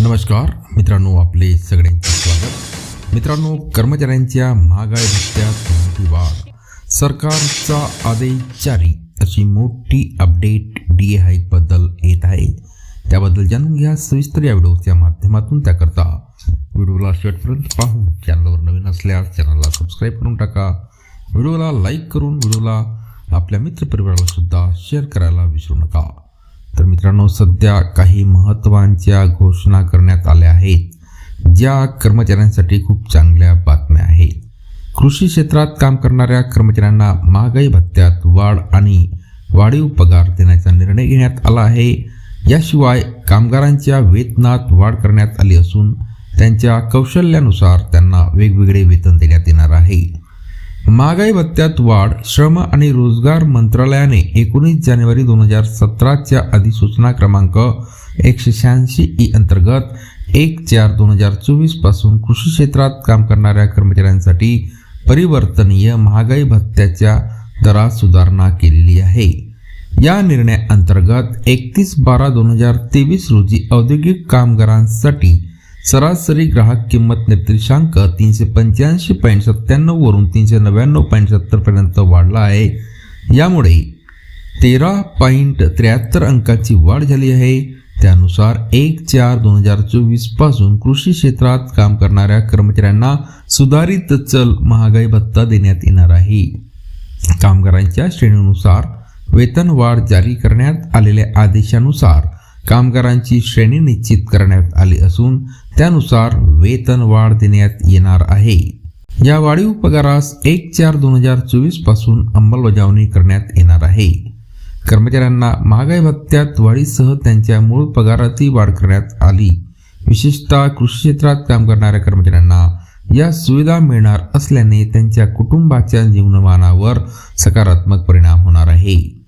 नमस्कार मित्रांनो आपले सगळ्यांचे स्वागत. मित्रांनो कर्मचाऱ्यांच्या महागाई भत्त्यात मोठी वाढ. सरकारचा आदेश जारी अशी मोठी अपडेट डी ए हाईकबद्दल येत आहे. त्याबद्दल जाणून घ्या सविस्तर या व्हिडिओच्या माध्यमातून. त्याकरता व्हिडिओला शेवटपर्यंत पाहून चॅनलवर नवीन असल्यास चॅनलला सबस्क्राईब करून टाका. व्हिडिओला लाईक करून व्हिडिओला आपल्या मित्रपरिवाराला सुद्धा शेअर करायला विसरू नका. तर मित्रांनो सध्या काही महत्त्वांच्या घोषणा करण्यात आल्या आहेत ज्या कर्मचाऱ्यांसाठी खूप चांगल्या बातम्या आहेत. कृषी क्षेत्रात काम करणाऱ्या कर्मचाऱ्यांना महागाई भत्त्यात वाढ आणि वाढीव पगार देण्याचा निर्णय घेण्यात आला आहे. याशिवाय कामगारांच्या वेतनात वाढ करण्यात आली असून त्यांच्या कौशल्यानुसार त्यांना वेगवेगळे वेतन देण्यात येणार आहे. महागाई भत्त्यात वाढ श्रम आणि रोजगार मंत्रालयाने एकोणीस जानेवारी दोन हजार सतराच्या अधिसूचना क्रमांक एकशे शहाऐंशी ई अंतर्गत एक चार दोन हजार चोवीसपासून कृषी क्षेत्रात काम करणाऱ्या कर्मचाऱ्यांसाठी परिवर्तनीय महागाई भत्त्याच्या दरात सुधारणा केलेली आहे. या निर्णयाअंतर्गत एकतीस बारा दोन हजार तेवीस रोजी औद्योगिक कामगारांसाठी सरासरी ग्राहक किंमत निर्देशांक तीनशे पंच्याऐंशी पॉईंट सत्त्याण्णव वरून तीनशे नव्याण्णव पॉईंट सत्तर पर्यंत वाढला आहे. यामुळे तेरा पॉईंट त्र्याहत्तर अंकाची वाढ झाली आहे. त्यानुसार एक चार दोन हजार चोवीसपासून कृषी क्षेत्रात काम करणाऱ्या कर्मचाऱ्यांना सुधारित चल महागाई भत्ता देण्यात येणार आहे. कामगारांच्या श्रेणीनुसार वेतनवाढ जारी करण्यात आलेल्या आदेशानुसार कामगारांची श्रेणी निश्चित करण्यात आली असून त्यानुसार वेतन वाढ देण्यात येणार आहे. या वाढीव पगारास एक चार दोन हजार चोवीसपासून अंमलबजावणी करण्यात येणार आहे. कर्मचाऱ्यांना महागाई भत्त्यात वाढीसह त्यांच्या मूळ पगारातही वाढ करण्यात आली. विशेषतः कृषी क्षेत्रात काम करणाऱ्या कर्मचाऱ्यांना या सुविधा मिळणार असल्याने त्यांच्या कुटुंबाच्या जीवनमानावर सकारात्मक परिणाम होणार आहे.